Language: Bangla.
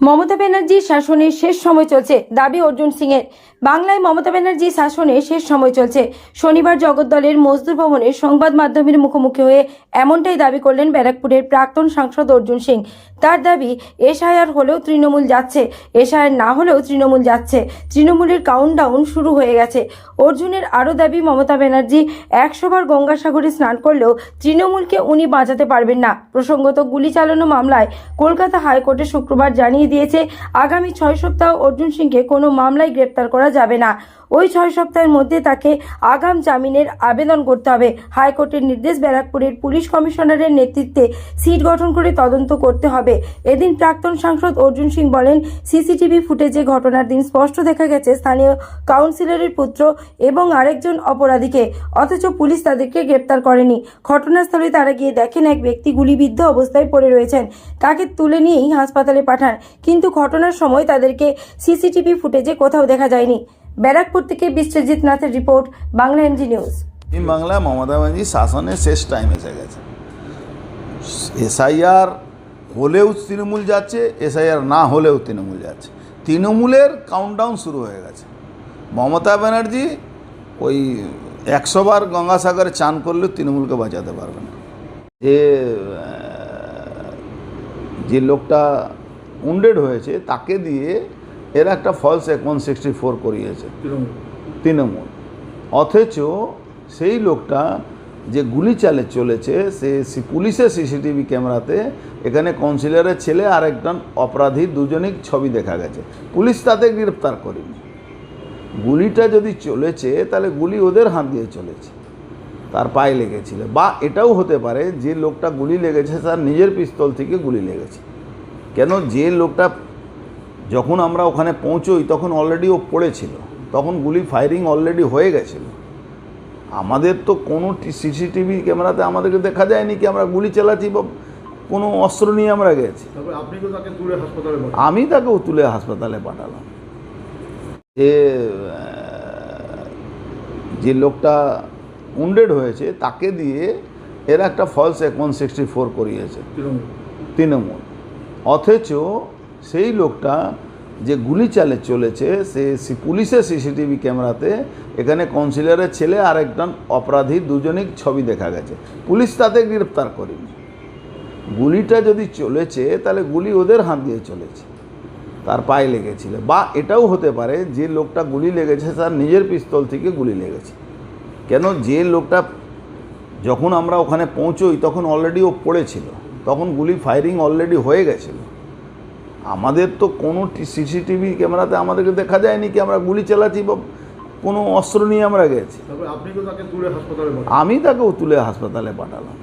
মমতা ব্যানার্জির শাসনের শেষ সময় চলছে। দাবি অর্জুন সিং এর বাংলায় মমতা ব্যানার্জির শাসনের শেষ সময় চলছে। শনিবার জগদ্দলের মজদুর ভবনে সংবাদ মাধ্যমের মুখোমুখি হয়ে এমনটাই দাবি করলেন ব্যারাকপুরের প্রাক্তন সাংসদ অর্জুন সিং। তার দাবি, এসআইআর হলেও তৃণমূল যাচ্ছে। এসআইআর না হলেও তৃণমূল যাচ্ছে। তৃণমূলের কাউন্টডাউন শুরু হয়ে গেছে। অর্জুনের আরও দাবি, মমতা ব্যানার্জি একশোবার গঙ্গাসাগরে স্নান করলেও তৃণমূলকে উনি বাঁচাতে পারবেন না। প্রসঙ্গত গুলি চালানো মামলায় কলকাতা হাইকোর্টে শুক্রবার জানিয়ে দিয়েছে, আগামী ছয় সপ্তাহ অর্জুন সিংকে কোনো মামলায় গ্রেপ্তার করা যাবে না। ওই ছয় সপ্তাহের মধ্যে তাকে আগাম জামিনের আবেদন করতে হবে। হাইকোর্টের নির্দেশ ব্যারাকপুরের পুলিশ কমিশনারের নেতৃত্বে সিট গঠন করে তদন্ত করতে হবে। এদিন প্রাক্তন সাংসদ অর্জুন সিং বলেন, সিসিটিভি ফুটেজে ঘটনার দিন স্পষ্ট দেখা গেছে, স্থানীয় কাউন্সিলরের পুত্র এবং আরেকজন অপরাধীকে। অথচ পুলিশ তাদেরকে গ্রেপ্তার করেনি। ঘটনাস্থলে তারা গিয়ে দেখেন, এক ব্যক্তি গুলিবিদ্ধ অবস্থায় পড়ে রয়েছেন। তাকে তুলে নিয়েই হাসপাতালে পাঠান। কিন্তু ঘটনার সময় তাদেরকে সিসিটিভি ফুটেজে কোথাও দেখা যায়নি। ব্যারাকপুর থেকে বিশ্বজিৎ নাথের রিপোর্ট, বাংলা এমজি নিউজ। বাংলায় মমতা ব্যানার্জি শাসনের শেষ টাইম এসে গেছে। এসআইআর হলেও তৃণমূল যাচ্ছে, এসআইআর না হলেও তৃণমূল যাচ্ছে। তৃণমূলের কাউন্টডাউন শুরু হয়ে গেছে। মমতা ব্যানার্জি ওই একশো বার গঙ্গাসাগরে চান করলেও তৃণমূলকে বাঁচাতে পারবে না। যে যে লোকটা উন্ডেড হয়েছে তাকে দিয়ে এরা একটা ফলস এক ওয়ান সিক্সটি ফোর করিয়েছে। তৃণমূল। অথচ সেই লোকটা যে গুলি চালে চলেছে সে সি- পুলিশের সিসিটিভি ক্যামেরাতে এখানে কাউন্সিলরের ছেলে আর একজন অপরাধী দুজনেই ছবি দেখা গেছে। পুলিশ তাতে গ্রেপ্তার করেনি। গুলিটা যদি চলেছে তাহলে গুলি ওদের হাত দিয়ে চলেছে। তার পায়ে লেগেছিল। বা এটাও হতে পারে যে লোকটা গুলি লেগেছে তার নিজের পিস্তল থেকে গুলি লেগেছে। কেন? যে লোকটা যখন আমরা ওখানে পৌঁছোই তখন অলরেডি ও পড়েছিল। তখন গুলি ফায়ারিং অলরেডি হয়ে গেছিল। আমাদের তো কোনো সিসিটিভি ক্যামেরাতে আমাদেরকে দেখা যায়নি কি আমরা গুলি চালাচ্ছি বা কোনো অস্ত্র নিয়ে আমরা গেছি। আমি তাকে তুলে হাসপাতালে পাঠালাম। যে যে লোকটা উন্ডেড হয়েছে তাকে দিয়ে এরা একটা ফলস এক ওয়ান সিক্সটি ফোর করিয়েছে। তৃণমূল। অথচ সেই লোকটা যে গুলি চালে চলেছে, সে পুলিশের সিসিটিভি ক্যামেরাতে এখানে কাউন্সিলরের ছেলে আর একজন অপরাধী দুজনেই ছবি দেখা গেছে। পুলিশ তাতে গ্রেপ্তার করেনি। গুলিটা যদি চলেছে, তাহলে গুলি ওদের হাত দিয়ে চলেছে। তার পায়ে লেগেছিল। বা এটাও হতে পারে, যে লোকটা গুলি লেগেছে, তার নিজের পিস্তল থেকে গুলি লেগেছে। কেন? যে লোকটা যখন আমরা ওখানে পৌঁছোই, তখন অলরেডি ও পড়েছিল। তখন গুলি ফায়ারিং অলরেডি হয়ে গেছিল। আমাদের তো কোনো সিসিটিভি ক্যামেরাতে আমাদেরকে দেখা যায়নি কি আমরা গুলি চালাচ্ছি বা কোনো অস্ত্র নিয়ে আমরা গেছি। আমি তাকে তুলে হাসপাতালে পাঠান আমি তাকেও তুলে হাসপাতালে পাঠালাম।